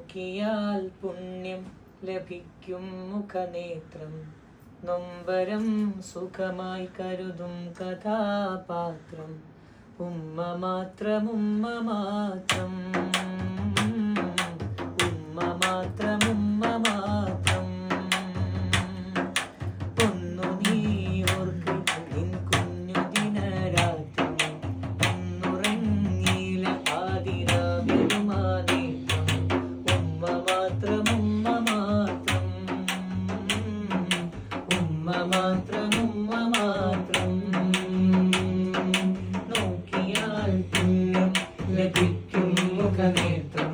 നോക്കിയാൽ പുണ്യം ലഭിക്കും മുഖനേത്രം. നൊമ്പരം സുഖമായി കരുതും കഥാപാത്രം. ഉമ്മ മാത്രം ഉമ്മ മാത്രം. ഉമ്മ മാത്രം ഉമ്മ മാത്രം. നോക്കിയാൽ പുണ്യം ലഭിക്കും മുഖനേത്രം.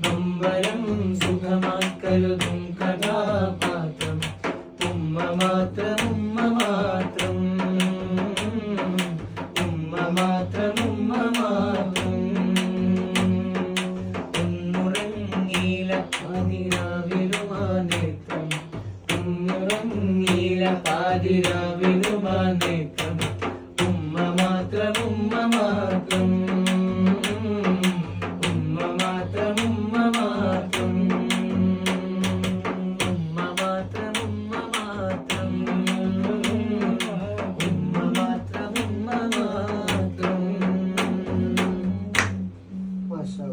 നൊമ്പരം സുഖമായി കരുതും കഥാപാത്രം. ഉമ്മ മാത്രം ഉമ്മ മാത്രം. ഉമ്മ മാത്രം ഉമ്മ മാത്രം. ഒന്നുറങ്ങീല പാതിരാവിലുമാനേത്രം പാതിരാവിനു നേത്രം ഉമ്മ മാത്രം ഉമ്മ മാത്രം. ഉമ്മ മാത്രം ഉമ്മ മാത്രം. ഉമ്മ മാത്രം ഉമ്മ മാത്രം. ഉമ്മ മാത്രം ഉമ്മ മാത്രം. മാഷാ